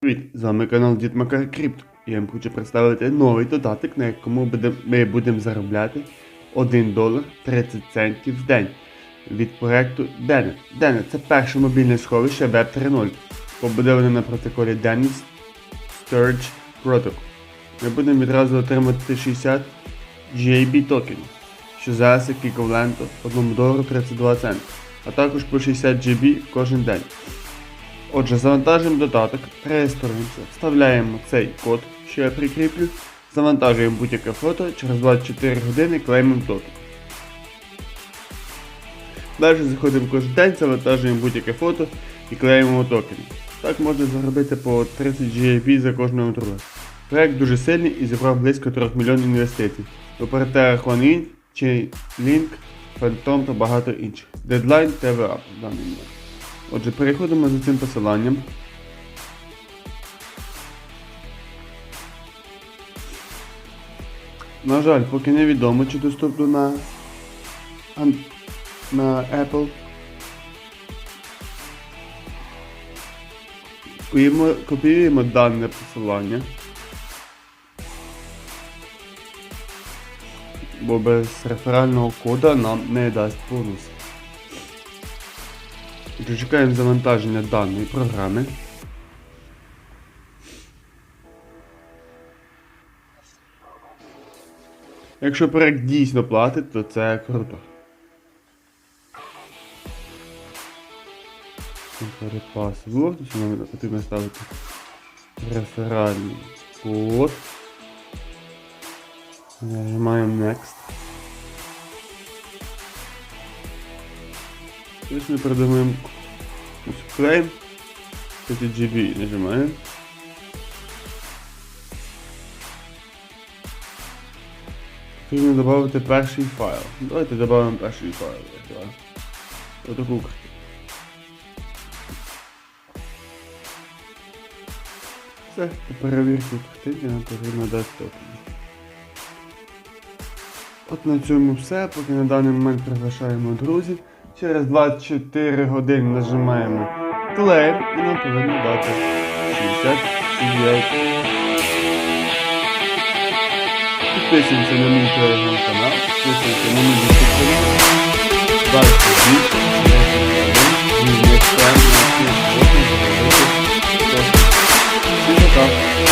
Привіт, з вами канал Дід Макар Крипто. І я вам хочу представити новий додаток, на якому ми будемо заробляти 1 долар 30 центів в день від проекту Denet. Denet – це перше мобільне сховище Web 3.0, побудоване на протоколі Dennis Sturge Protocol. Ми будемо відразу отримати 60 GAB токенів, що зараз еквіваленту 1 долару 32 центи, а також по 60 GB кожен день. Отже, завантажуємо додаток, реєструємося, вставляємо цей код, що я прикріплю, завантажуємо будь-яке фото, через 24 години клеймимо токен. Далі заходимо кожен день, завантажуємо будь-яке фото і клеїмо токени. Так можна заробити по 30 GAP за кожного друга. Проект дуже сильний і зібрав близько 3 мільйонів інвестицій. В операторах OneIn, Chainlink, Phantom та багато інших. Дедлайн ТВА в даний момент. Отже, переходимо за цим посиланням. На жаль, поки невідомо, чи доступно на, на Apple. Копіюємо, копіюємо дане посилання. Бо без реферального кода нам не дасть бонус. Отже, Чекаємо завантаження даної програми. Якщо проект дійсно платить, то це круто. Перепас що нам потрібно ставити реферальний код. Нажимаємо Next. Ось ми придумаємо клейм. 30 GB нажимаємо. Потрібно додати перший файл. Давайте додамо перший файл. Отаку карту. Все, по перевірці картинки нам потрібно дати токен. От на цьому все, поки на даний момент приглашаємо друзів. Через 24 години нажимаємо клей і нам повинні дати 69. Підписуємося на мій телеграм-канал, підписуємося на мій YouTube канал. Далі